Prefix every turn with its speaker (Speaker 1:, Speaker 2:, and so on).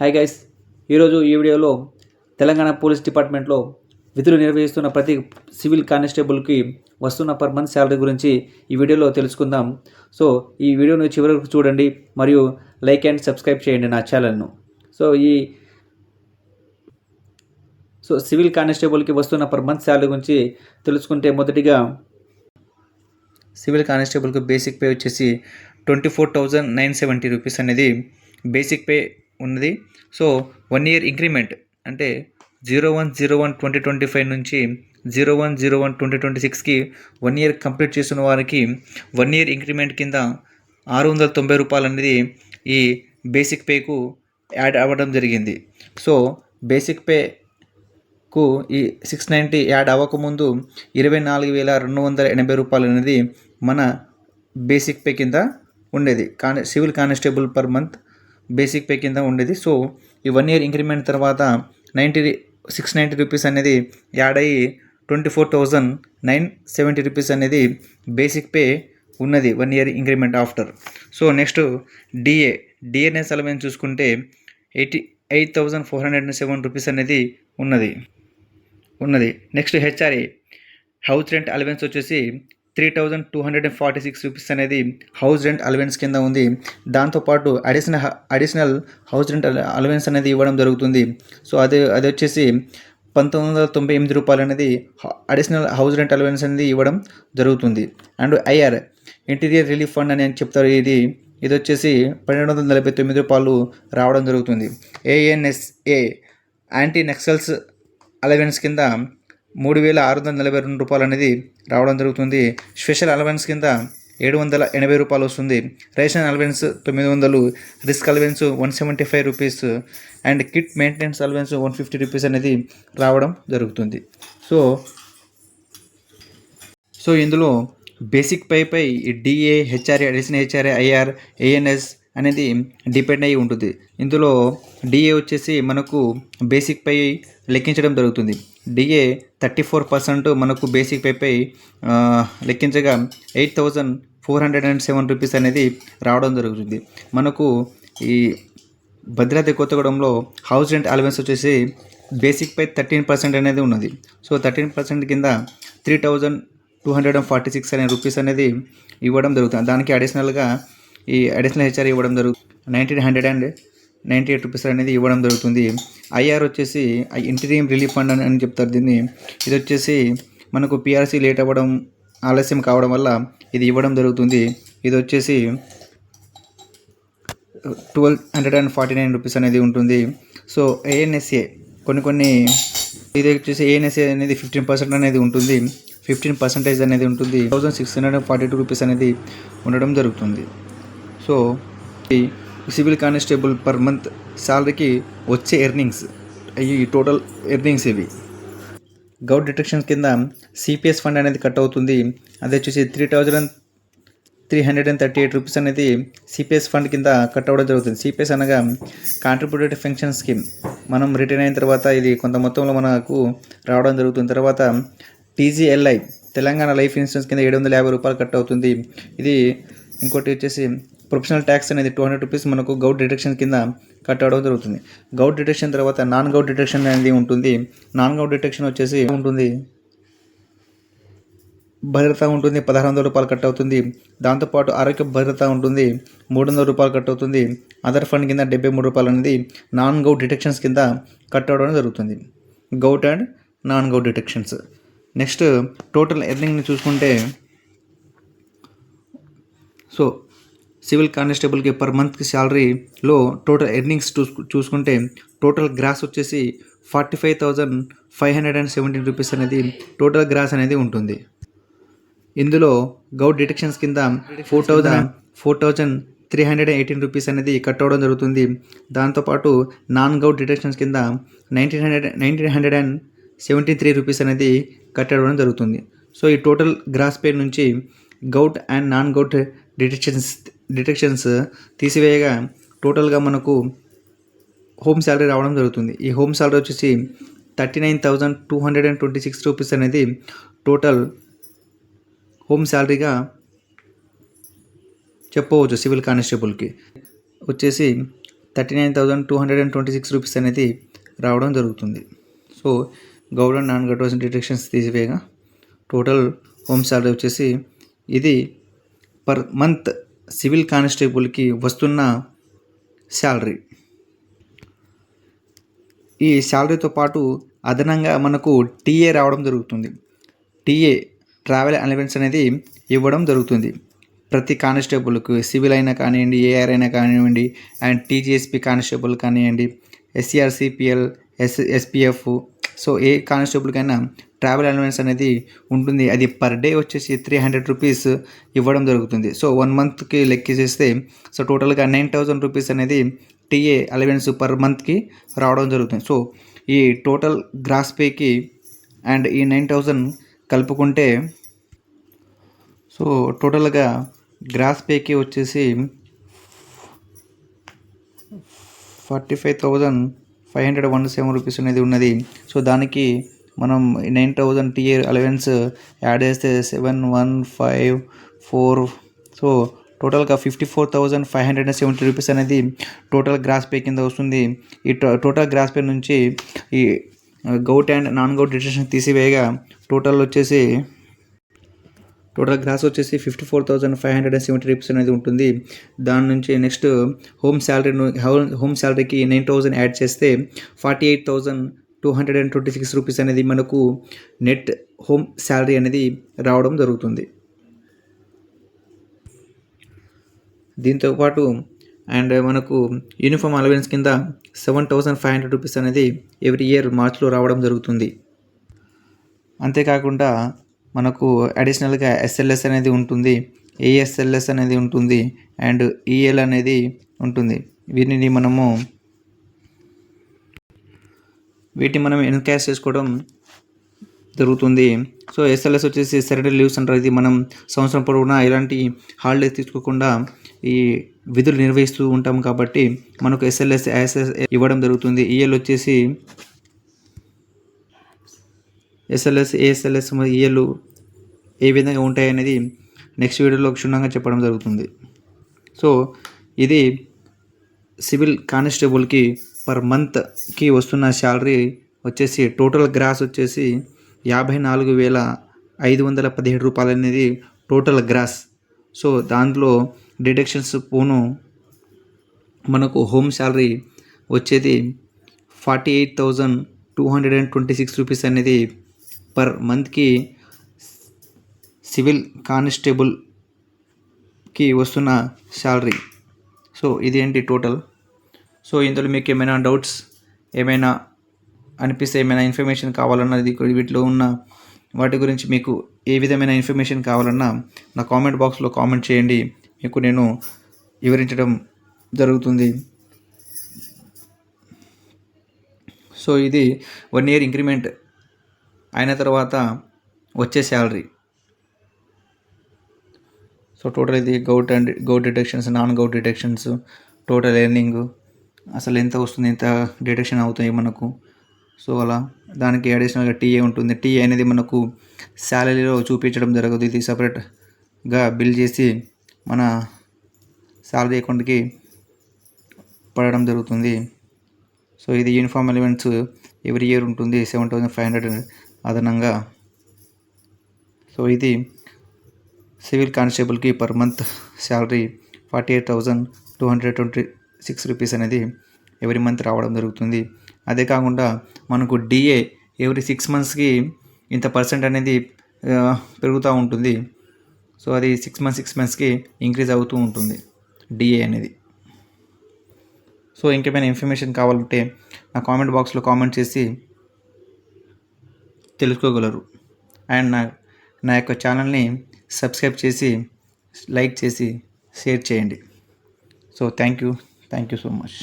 Speaker 1: Hi guys ఈరోజు ఈ వీడియోలో తెలంగాణ పోలీస్ డిపార్ట్మెంట్లో విధులు నిర్వహిస్తున్న ప్రతి సివిల్ కానిస్టేబుల్కి వస్తున్న పర్ మంత్ శాలరీ గురించి ఈ వీడియోలో తెలుసుకుందాం. సో ఈ వీడియోను చివరి వరకు చూడండి మరియు లైక్ అండ్ సబ్స్క్రైబ్ చేయండి నా ఛానల్ను. సో ఈ సో సివిల్ కానిస్టేబుల్కి వస్తున్న పర్ మంత్ శాలరీ గురించి తెలుసుకుంటే మొదటిగా సివిల్ కానిస్టేబుల్కి బేసిక్ పే వచ్చేసి twenty four thousand nine seventy rupees అనేది బేసిక్ పే ఉన్నది. సో వన్ ఇయర్ ఇంక్రిమెంట్ అంటే zero one zero one twenty twenty five నుంచి zero one zero one twenty twenty సిక్స్కి వన్ ఇయర్ కంప్లీట్ చేసిన వారికి one year increment కింద ఆరు వందల తొంభై రూపాయలు అనేది ఈ బేసిక్ పేకు యాడ్ అవ్వడం జరిగింది. సో బేసిక్ పేకు ఈ సిక్స్ నైంటీ యాడ్ అవ్వకముందు ఇరవై నాలుగు వేల రెండు వందల ఎనభై రూపాయలు అనేది మన బేసిక్ పే కింద ఉండేది. కాని civil constable per month basic pay కింద ఉండేది. సో ఈ వన్ ఇయర్ ఇంక్రిమెంట్ తర్వాత నైంటీ సిక్స్ నైంటీ రూపీస్ అనేది యాడ్ అయ్యి twenty four thousand nine seventy rupees అనేది బేసిక్ పే ఉన్నది one year increment after so next DA DNS allowance చూసుకుంటే eighty eight thousand four hundred and seven rupees అనేది ఉన్నది. ఉన్నది. Next HRA house rent allowance వచ్చేసి three thousand two hundred and forty six rupees అనేది house rent allowance కింద ఉంది. దాంతోపాటు additional additional house rent allowance అనేది ఇవ్వడం జరుగుతుంది. సో అది అది వచ్చేసి పంతొమ్మిది వందల తొంభై ఎనిమిది రూపాయలు అనేది అడిషనల్ హౌస్ రెంట్ అలవెన్స్ అనేది ఇవ్వడం జరుగుతుంది. And IR interior relief fund అని చెప్తారు ఇది. ఇది వచ్చేసి పన్నెండు వందల నలభై తొమ్మిది రూపాయలు రావడం జరుగుతుంది. ఏఎన్ఎస్ఏ యాంటీ నక్సల్స్ అలవెన్స్ కింద మూడు వేల ఆరు వందల నలభై రెండు రూపాయలు అనేది రావడం జరుగుతుంది. స్పెషల్ అలవెన్స్ కింద ఏడు వందల ఎనభై రూపాయలు వస్తుంది. రేషన్ అలవెన్స్ తొమ్మిది వందలు risk allowance one seventy five rupees and kit maintenance allowance one fifty rupees అనేది రావడం జరుగుతుంది. సో సో ఇందులో బేసిక్ పై పై DA HRA additional HRA IR ANS అనేది డిపెండ్ అయి ఉంటుంది. ఇందులో డిఏ వచ్చేసి మనకు బేసిక్ పై లెక్కించడం జరుగుతుంది. డిఏ థర్టీ ఫోర్ పర్సెంట్ మనకు బేసిక్ పేపై లెక్కించగా eight thousand four hundred and seven rupees అనేది రావడం జరుగుతుంది. మనకు ఈ భద్రాద్రి కొత్తగూడెంలో హౌస్ రెంట్ అలవెన్స్ వచ్చేసి బేసిక్ పై థర్టీన్ పర్సెంట్ అనేది ఉన్నది. సో థర్టీన్ పర్సెంట్ కింద three thousand two hundred and forty six అనే రూపీస్ అనేది ఇవ్వడం జరుగుతుంది. దానికి అడిషనల్గా ఈ అడిషనల్ హెచ్ఆర్ ఇవ్వడం జరుగుతుంది nineteen hundred and ninety eight rupees అనేది ఇవ్వడం జరుగుతుంది. ఐఆర్ వచ్చేసి ఇంటీరియం రిలీఫ్ ఫండ్ అని అని చెప్తారు దీన్ని. ఇది వచ్చేసి మనకు పిఆర్సీ లేట్ అవ్వడం ఆలస్యం కావడం వల్ల ఇది ఇవ్వడం జరుగుతుంది. ఇది వచ్చేసి twelve hundred and forty nine rupees అనేది ఉంటుంది. సో ఏఎన్ఎస్ఏ కొన్ని కొన్ని ఇది వచ్చేసి ఏఎన్ఎస్ఏ అనేది ఫిఫ్టీన్ పర్సెంట్ అనేది ఉంటుంది. ఫిఫ్టీన్ పర్సెంటేజ్ అనేది ఉంటుంది. Thousand six hundred forty two rupees అనేది ఉండడం జరుగుతుంది. సో ఈ సివిల్ కానిస్టేబుల్ పర్ మంత్ శాలరీకి వచ్చే ఎర్నింగ్స్. ఈ టోటల్ ఎర్నింగ్స్ ఇవి. గౌట్ డిటెక్షన్స్ కింద సిపిఎస్ ఫండ్ అనేది కట్ అవుతుంది. అది వచ్చేసి three thousand three hundred and thirty eight rupees అనేది సిపిఎస్ ఫండ్ కింద కట్ అవ్వడం జరుగుతుంది. సిపిఎస్ అనగా కాంట్రిబ్యూటెడ్ పెన్షన్ స్కీమ్ మనం రిటైన్ అయిన తర్వాత ఇది కొంత మొత్తంలో మనకు రావడం జరుగుతుంది. తర్వాత టీజీఎల్ఐ తెలంగాణ లైఫ్ ఇన్సూరెన్స్ కింద ఏడు వందల యాభై రూపాయలు కట్ అవుతుంది. ఇది ఇంకోటి వచ్చేసి ప్రొఫెషనల్ ట్యాక్స్ అనేది టూ హండ్రెడ్ రూపీస్ మనకు గౌట్ డిటెక్షన్ కింద కట్ అవడం జరుగుతుంది. గౌట్ డిటెక్షన్ తర్వాత నాన్ గౌట్ డిటెక్షన్ అనేది ఉంటుంది. నాన్ గౌట్ డిటెక్షన్ వచ్చేసి ఉంటుంది. భద్రత ఉంటుంది. పదహారు వందల రూపాయలు కట్ అవుతుంది. దాంతోపాటు ఆరోగ్య భద్రత ఉంటుంది. మూడు వందల రూపాయలు కట్ అవుతుంది. అదర్ ఫండ్ కింద డెబ్బై మూడు రూపాయలు అనేది నాన్ గౌట్ డిటెక్షన్స్ కింద కట్ అవడం జరుగుతుంది. Govt and non govt deductions next total ఎర్నింగ్ని చూసుకుంటే సో సివిల్ కానిస్టేబుల్కి పర్ మంత్కి శాలరీలో టోటల్ ఎర్నింగ్స్ చూసు చూసుకుంటే టోటల్ గ్రాస్ వచ్చేసి forty five thousand five hundred and seventeen rupees అనేది టోటల్ గ్రాస్ అనేది ఉంటుంది. ఇందులో గౌట్ డిటెక్షన్స్ కింద four thousand four thousand three hundred and eighteen rupees అనేది కట్ అవడం జరుగుతుంది. దాంతోపాటు నాన్ గౌట్ డిటెక్షన్స్ కింద nineteen hundred nineteen hundred and seventy three rupees అనేది కట్ అవ్వడం జరుగుతుంది. సో ఈ టోటల్ గ్రాస్ పే నుంచి govt and non govt deductions deductions తీసివేయగా టోటల్గా మనకు హోమ్ శాలరీ రావడం జరుగుతుంది. ఈ హోమ్ శాలరీ వచ్చేసి thirty nine thousand two hundred and twenty six rupees అనేది టోటల్ హోమ్ శాలరీగా చెప్పవచ్చు సివిల్ కానిస్టేబుల్కి. వచ్చేసి thirty nine thousand two hundred and twenty six rupees అనేది రావడం జరుగుతుంది. So government non government deductions తీసివేయగా total home salary వచ్చేసి ఇది పర్ మంత్ సివిల్ కానిస్టేబుల్కి వస్తున్న శాలరీ. ఈ శాలరీతో పాటు అదనంగా మనకు టీఏ రావడం జరుగుతుంది. టీఏ ట్రావెల్ అలవెన్స్ అనేది ఇవ్వడం జరుగుతుంది. ప్రతి కానిస్టేబుల్కి సివిల్ అయినా కానివ్వండి ఏఆర్ అయినా కానివ్వండి అండ్ టీజీఎస్పీ కానిస్టేబుల్ కానివ్వండి ఎస్సీఆర్సీపీఎల్ ఎస్ ఎస్పీఎఫ్. సో ఏ కానిస్టేబుల్కైనా ట్రావెల్ అలవెన్స్ అనేది ఉంటుంది. అది పర్ డే వచ్చేసి త్రీ హండ్రెడ్ రూపీస్ ఇవ్వడం జరుగుతుంది. సో వన్ మంత్కి లెక్కేసేస్తే సో టోటల్గా నైన్ థౌజండ్ రూపీస్ అనేది టీఏ అలవెన్స్ పర్ మంత్కి రావడం జరుగుతుంది. సో ఈ టోటల్ గ్రాస్ పేకి అండ్ ఈ నైన్ థౌజండ్ కలుపుకుంటే సో టోటల్గా గ్రాస్ పేకి వచ్చేసి forty five thousand five hundred one seven rupees అనేది ఉన్నది. సో దానికి మనం nine thousand TA allowance add చేస్తే seven one five four so టోటల్గా fifty four thousand five hundred and seventy rupees అనేది టోటల్ గ్రాస్ పే కింద వస్తుంది. ఈ టోటల్ గ్రాస్ పే నుంచి ఈ govt and non govt deduction తీసివేయగా total వచ్చేసి టోటల్ గ్రాస్ వచ్చేసి fifty four thousand five hundred and seventy rupees అనేది ఉంటుంది. దాని నుంచి నెక్స్ట్ హోమ్ శాలరీ హోమ్ శాలరీకి నైన్ థౌసండ్ యాడ్ చేస్తే forty eight thousand two hundred and twenty six rupees అనేది మనకు నెట్ హోమ్ శాలరీ అనేది రావడం జరుగుతుంది. దీంతోపాటు అండ్ మనకు యూనిఫామ్ అలవెన్స్ కింద seven thousand five hundred rupees అనేది ఎవ్రీ ఇయర్ మార్చ్లో రావడం జరుగుతుంది. అంతేకాకుండా మనకు అడిషనల్గా ఎస్ఎల్ఎస్ అనేది ఉంటుంది ఏఎస్ఎల్ఎస్ అనేది ఉంటుంది అండ్ ఈఎల్ అనేది ఉంటుంది. వీటిని మనము వీటిని మనం ఎన్కాష్ చేసుకోవడం జరుగుతుంది. సో ఎస్ఎల్ఎస్ వచ్చేసి సెరడర్ లీవ్స్ అంటారు ఇది మనం సంవత్సరం పొడవునా ఎలాంటి హాలిడేస్ తీసుకోకుండా ఈ విధులు నిర్వహిస్తూ ఉంటాం కాబట్టి మనకు ఎస్ఎల్ఎస్ యాసెస్ ఇవ్వడం జరుగుతుంది. ఈఎల్ వచ్చేసి ఎస్ఎల్ఎస్ ఏఎస్ఎల్ఎస్ మరియు ఈఎల్ ఏ విధంగా ఉంటాయి అనేది నెక్స్ట్ వీడియోలో క్షుణ్ణంగా చెప్పడం జరుగుతుంది. సో ఇది సివిల్ కానిస్టేబుల్కి పర్ మంత్కి వస్తున్న శాలరీ వచ్చేసి టోటల్ గ్రాస్ వచ్చేసి యాభై నాలుగు వేల ఐదు వందల పదిహేడు రూపాయలు అనేది టోటల్ గ్రాస్ సో దాంట్లో డిడక్షన్స్ పోను. మనకు హోమ్ శాలరీ వచ్చేది forty eight thousand two hundred and twenty six rupees అనేది పర్ మంత్కి సివిల్ కానిస్టేబుల్కి వస్తున్న శాలరీ సో ఇదేంటి టోటల్ సో ఇందులో మీకు ఏమైనా డౌట్స్ ఏమైనా అనిపిస్తే ఏమైనా ఇన్ఫర్మేషన్ కావాలన్నది వీటిలో ఉన్న వాటి గురించి మీకు ఏ విధమైన ఇన్ఫర్మేషన్ కావాలన్నా నా కామెంట్ బాక్స్లో కామెంట్ చేయండి. మీకు నేను వివరించడం జరుగుతుంది. సో ఇది వన్ ఇయర్ ఇంక్రిమెంట్ అయిన తర్వాత వచ్చే శాలరీ సో టోటల్ ఇది govt and govt deductions non govt deductions total earning అసలు ఎంత వస్తుంది ఎంత డిటెక్షన్ అవుతాయి మనకు? సో అలా దానికి అడిషనల్గా టీఏ ఉంటుంది. టీఏ అనేది మనకు శాలరీలో చూపించడం జరగదు. ఇది సపరేట్గా బిల్ చేసి మన శాలరీ అకౌంట్కి పడడం జరుగుతుంది. సో ఇది యూనిఫామ్ ఎలిమెంట్స్ ఎవ్రీ ఇయర్ ఉంటుంది. సెవెన్ థౌజండ్ ఫైవ్ హండ్రెడ్ అదనంగా. సో ఇది civil కానిస్టేబుల్కి per month salary forty eight thousand two hundred twenty six rupees అనేది ఎవ్రీ మంత్ రావడం జరుగుతుంది. అదే కాకుండా మనకు డిఏ ఎవ్రీ సిక్స్ మంత్స్కి ఇంత పర్సెంట్ అనేది పెరుగుతూ ఉంటుంది. సో అది సిక్స్ మంత్స్ సిక్స్ మంత్స్కి ఇంక్రీజ్ అవుతూ ఉంటుంది డిఏ అనేది. సో ఇంకేమైనా ఇన్ఫర్మేషన్ కావాలంటే నా కామెంట్ బాక్స్లో కామెంట్ చేసి తెలుసుకోగలరు. అండ్ నా నా యొక్క ఛానల్ని సబ్స్క్రైబ్ చేసి లైక్ చేసి షేర్ చేయండి. So thank you. Thank you so much